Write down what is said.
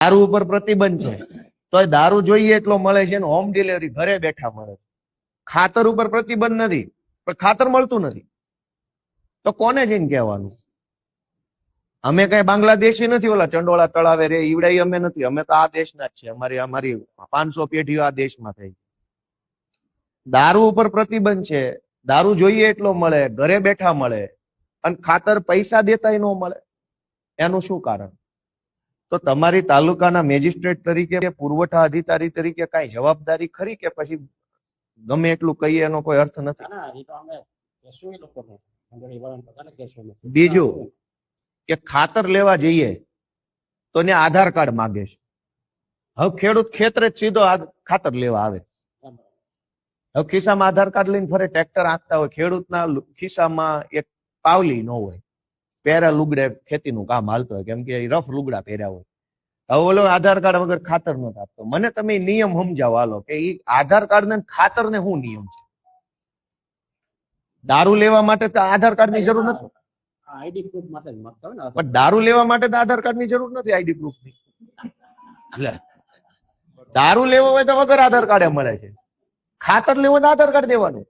દારૂ ઉપર પ્રતિબંધ છે. તો દારૂ જોઈએ એટલો મળે છે હોમ ડિલિવરી ઘરે બેઠા મળે છે. ખાતર ઉપર પ્રતિબંધ નથી, પણ ખાતર મળતું નથી. તો કોને જઈને કહેવાનું? અમે કઈ બાંગ્લાદેશી નથી, ઓલા ચંડોળા તળાવે રે, ઈવડાઈ અમે નથી. અમે તો આ દેશના જ છે. અમારી અમારી પાંચસો પેઢીઓ આ દેશમાં થઈ. દારૂ ઉપર પ્રતિબંધ છે. દારૂ જોઈએ એટલો મળે, ઘરે બેઠા મળે. અને ખાતર પૈસા દેતાય ન મળે. એનું શું કારણ? તો તમારી તાલુકાના મેજિસ્ટ્રેટ તરીકે પુરવઠા અધિકારી તરીકે કઈ જવાબદારી ખરી કે પછી ગમે એટલું કહીએ એનો કોઈ અર્થ નથી. બીજું કે ખાતર લેવા જઈએ તો ને આધાર કાર્ડ માગે છે. હવે ખેડૂત ખેતરે જ સીધો આ ખાતર લેવા આવે. હવે ખિસ્સામાં આધાર કાર્ડ લઈને ફરે ટ્રેક્ટર આંકતા હોય ખેડૂતના ખિસ્સામાં એક પાવલી ન હોય. પહેરા લુગડે ખેતીનું કામ હાલતું હોય કેમ કે રફ લુગડા પહેર્યા હોય. હવે ઓલો આધાર કાર્ડ વગર ખાતર નથી આપતો મને તમે નિયમ સમજાવો હાલો કે એ આધાર કાર્ડ ને ખાતર ને શું નિયમ છે? દારૂ લેવા માટે તો આધાર કાર્ડની જરૂર નથી? આઈડી પ્રૂફ માટે ને પણ દારૂ લેવા માટે તો આધાર કાર્ડની જરૂર નથી આઈડી પ્રૂફની એટલે. દારૂ લેવો હોય તો વગર આધાર કાર્ડ મળે છે. ખાતર લેવો તો આધાર કાર્ડ દેવાનું.